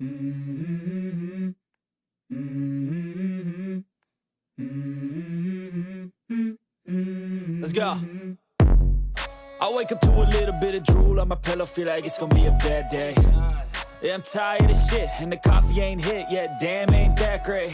Mm-hmm. Mm-hmm. Mm-hmm. Let's go. I wake up to a little bit of drool on my pillow, feel like it's gonna be a bad day. Yeah, I'm tired of shit, and the coffee ain't hit yet. Damn, ain't that great.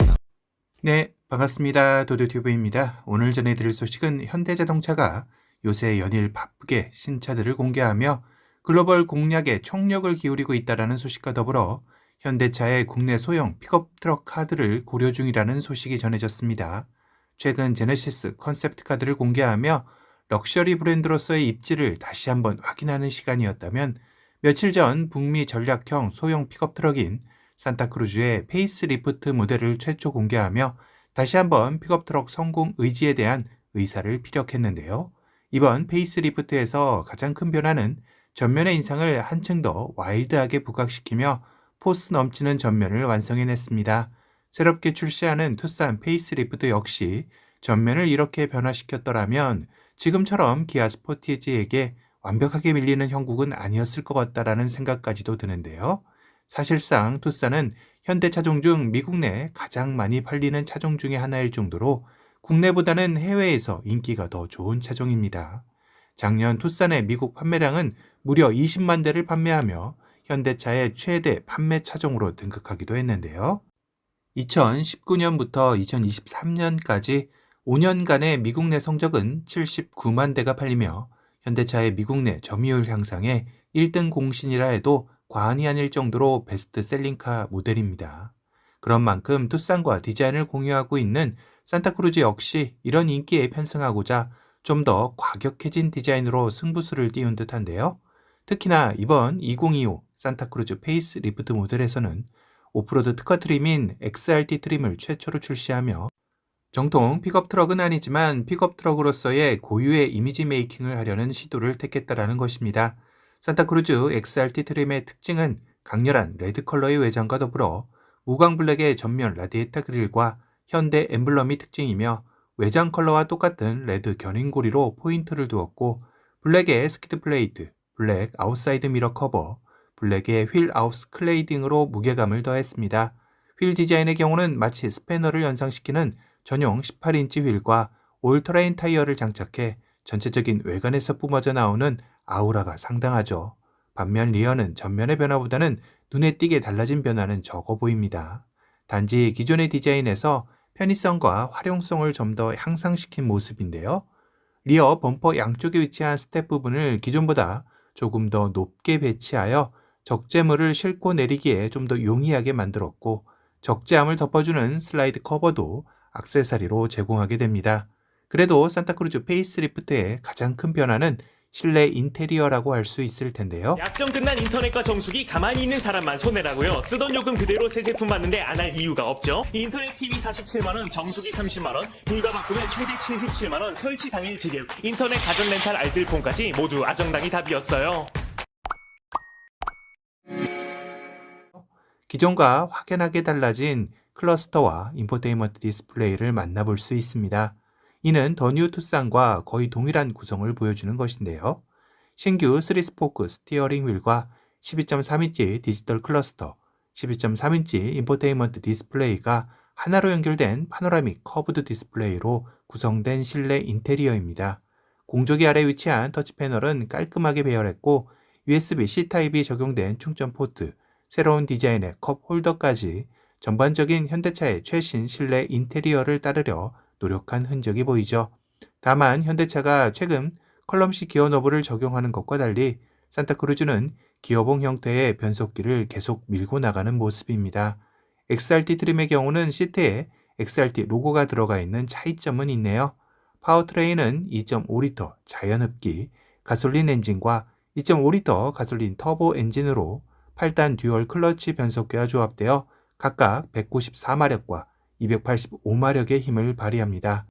네, 반갑습니다. 도도튜브입니다. 오늘 전해드릴 소식은 현대자동차가 요새 연일 바쁘게 신차들을 공개하며 글로벌 공략에 총력을 기울이고 있다는 소식과 더불어 현대차의 국내 소형 픽업 트럭 카드를 고려 중이라는 소식이 전해졌습니다. 최근 제네시스 컨셉트 카드를 공개하며 럭셔리 브랜드로서의 입지를 다시 한번 확인하는 시간이었다면 며칠 전 북미 전략형 소형 픽업 트럭인 산타크루즈의 페이스 리프트 모델을 최초 공개하며 다시 한번 픽업 트럭 성공 의지에 대한 의사를 피력했는데요. 이번 페이스 리프트에서 가장 큰 변화는 전면의 인상을 한층 더 와일드하게 부각시키며 포스 넘치는 전면을 완성해냈습니다. 새롭게 출시하는 투싼 페이스 리프트 역시 전면을 이렇게 변화시켰더라면 지금처럼 기아 스포티지에게 완벽하게 밀리는 형국은 아니었을 것 같다라는 생각까지도 드는데요. 사실상 투싼은 현대 차종 중 미국 내 가장 많이 팔리는 차종 중의 하나일 정도로 국내보다는 해외에서 인기가 더 좋은 차종입니다. 작년 투싼의 미국 판매량은 무려 20만 대를 판매하며 현대차의 최대 판매 차종으로 등극하기도 했는데요. 2019년부터 2023년까지 5년간의 미국 내 성적은 79만 대가 팔리며 현대차의 미국 내 점유율 향상에 1등 공신이라 해도 과언이 아닐 정도로 베스트셀링카 모델입니다. 그런 만큼 투싼과 디자인을 공유하고 있는 산타크루즈 역시 이런 인기에 편승하고자 좀 더 과격해진 디자인으로 승부수를 띄운 듯한데요. 특히나 이번 2025 산타크루즈 페이스 리프트 모델에서는 오프로드 특화 트림인 XRT 트림을 최초로 출시하며 정통 픽업 트럭은 아니지만 픽업 트럭으로서의 고유의 이미지 메이킹을 하려는 시도를 택했다라는 것입니다. 산타크루즈 XRT 트림의 특징은 강렬한 레드 컬러의 외장과 더불어 무광 블랙의 전면 라디에이터 그릴과 현대 엠블럼이 특징이며 외장 컬러와 똑같은 레드 견인고리로 포인트를 두었고 블랙의 스키드 플레이트, 블랙 아웃사이드 미러 커버, 블랙의 휠 아웃 클레이딩으로 무게감을 더했습니다. 휠 디자인의 경우는 마치 스패너를 연상시키는 전용 18인치 휠과 올터레인 타이어를 장착해 전체적인 외관에서 뿜어져 나오는 아우라가 상당하죠. 반면 리어는 전면의 변화보다는 눈에 띄게 달라진 변화는 적어 보입니다. 단지 기존의 디자인에서 편의성과 활용성을 좀 더 향상시킨 모습인데요. 리어 범퍼 양쪽에 위치한 스텝 부분을 기존보다 조금 더 높게 배치하여 적재물을 싣고 내리기에 좀 더 용이하게 만들었고 적재함을 덮어주는 슬라이드 커버도 악세사리로 제공하게 됩니다. 그래도 산타크루즈 페이스리프트의 가장 큰 변화는 실내 인테리어라고 할 수 있을 텐데요. 약정 끝난 인터넷과 정수기 가만히 있는 사람만 손해라고요. 쓰던 요금 그대로 새 제품 받는데 안 할 이유가 없죠. 인터넷 TV 47만 원, 정수기 30만 원, 불가 바꾸면 최대 77만 원, 설치 당일 지급, 인터넷 가전 렌탈 알뜰폰까지 모두 아정당이 답이었어요. 기존과 확연하게 달라진 클러스터와 인포테인먼트 디스플레이를 만나볼 수 있습니다. 이는 더 뉴 투싼과 거의 동일한 구성을 보여주는 것인데요. 신규 3스포크 스티어링 휠과 12.3인치 디지털 클러스터, 12.3인치 인포테인먼트 디스플레이가 하나로 연결된 파노라믹 커브드 디스플레이로 구성된 실내 인테리어입니다. 공조기 아래 위치한 터치 패널은 깔끔하게 배열했고 USB-C 타입이 적용된 충전 포트, 새로운 디자인의 컵 홀더까지 전반적인 현대차의 최신 실내 인테리어를 따르려 노력한 흔적이 보이죠. 다만 현대차가 최근 컬럼식 기어 너브를 적용하는 것과 달리 산타크루즈는 기어봉 형태의 변속기를 계속 밀고 나가는 모습입니다. XRT 트림의 경우는 시트에 XRT 로고가 들어가 있는 차이점은 있네요. 파워트레인은 2.5리터 자연흡기 가솔린 엔진과 2.5리터 가솔린 터보 엔진으로 8단 듀얼 클러치 변속기와 조합되어 각각 194마력과 285마력의 힘을 발휘합니다.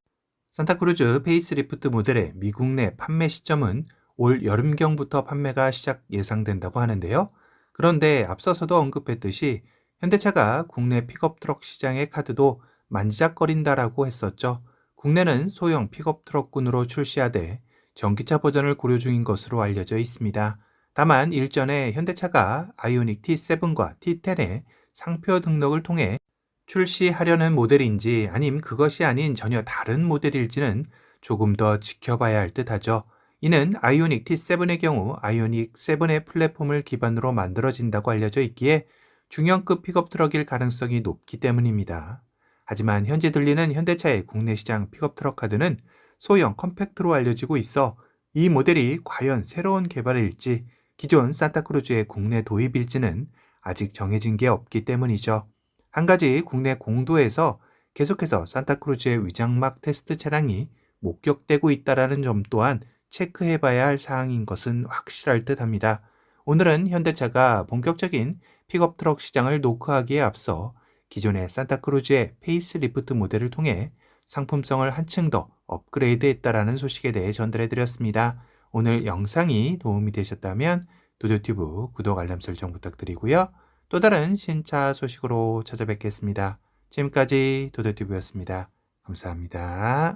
산타크루즈 페이스리프트 모델의 미국 내 판매 시점은 올 여름경부터 판매가 시작 예상된다고 하는데요. 그런데 앞서서도 언급했듯이 현대차가 국내 픽업 트럭 시장의 카드도 만지작거린다라고 했었죠. 국내는 소형 픽업 트럭군으로 출시하되 전기차 버전을 고려 중인 것으로 알려져 있습니다. 다만 일전에 현대차가 아이오닉 T7과 T10의 상표 등록을 통해 출시하려는 모델인지 아님 그것이 아닌 전혀 다른 모델일지는 조금 더 지켜봐야 할 듯하죠. 이는 아이오닉 T7의 경우 아이오닉 7의 플랫폼을 기반으로 만들어진다고 알려져 있기에 중형급 픽업 트럭일 가능성이 높기 때문입니다. 하지만 현재 들리는 현대차의 국내 시장 픽업 트럭 카드는 소형 컴팩트로 알려지고 있어 이 모델이 과연 새로운 개발일지 기존 산타크루즈의 국내 도입일지는 아직 정해진 게 없기 때문이죠. 한 가지 국내 공도에서 계속해서 산타크루즈의 위장막 테스트 차량이 목격되고 있다라는 점 또한 체크해 봐야 할 사항인 것은 확실할 듯 합니다. 오늘은 현대차가 본격적인 픽업 트럭 시장을 노크하기에 앞서 기존의 산타크루즈의 페이스리프트 모델을 통해 상품성을 한층 더 업그레이드 했다라는 소식에 대해 전달해 드렸습니다. 오늘 영상이 도움이 되셨다면 도도튜브 구독 알람 설정 부탁드리고요. 또 다른 신차 소식으로 찾아뵙겠습니다. 지금까지 도도튜브였습니다. 감사합니다.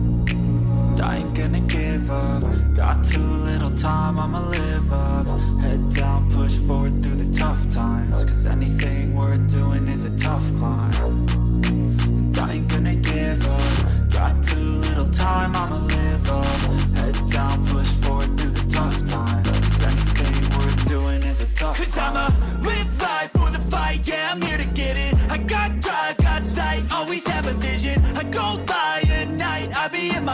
I ain't gonna give up. Got too little time, I'ma live up. Head down, push forward through the tough times. Cause anything worth doing is a tough climb. And I ain't gonna give up. Got too little time, I'ma live up. Head down, push forward through the tough times. Cause anything worth doing is a tough Cause I'ma live life for the fight, yeah, I'm here to get it. I got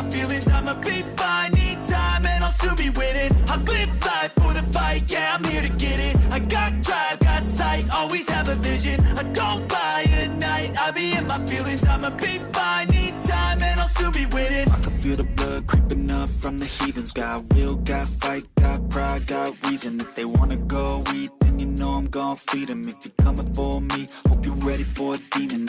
my feelings. I'ma be fine, need time, and I'll soon be winning. I live life for the fight, yeah, I'm here to get it. I got drive, got sight, always have a vision. I don't lie at night, I be in my feelings. I'ma be fine, need time, and I'll soon be winning. I can feel the blood creeping up from the heathens. Got will, got fight, got pride, got reason. If they wanna go eat, then you know I'm gonna feed 'em. If you're coming for me, hope you're ready for a demon.